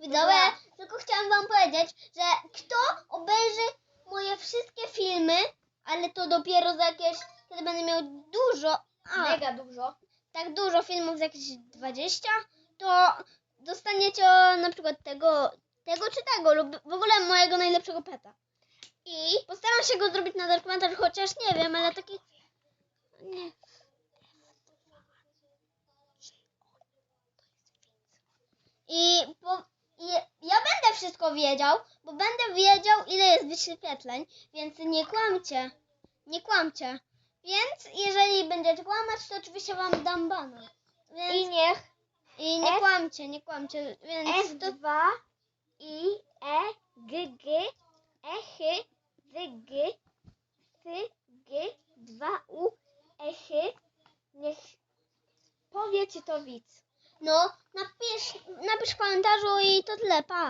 Widzowie, Dobra. tylko chciałam wam powiedzieć, że kto obejrzy moje wszystkie filmy, ale to dopiero za jakieś, kiedy będę miał dużo, a, Mega dużo. tak dużo filmów, z jakieś 20, to dostaniecie na przykład tego, tego czy tego, lub w ogóle mojego najlepszego peta. I postaram się go zrobić na dokumentarz, chociaż nie wiem, ale taki... Nie. I, po, I ja będę wszystko wiedział, bo będę wiedział, ile jest wyświetleń, więc nie kłamcie. Nie kłamcie. Więc jeżeli będziecie kłamać, to oczywiście wam dam bana. Więc, I niech I nie F- kłamcie, nie kłamcie. Więc to, F2 I E G G E H Z G C G 2 U E H Niech powie czy to widz. no, napisz, napisz w komentarzu i to tyle, pa.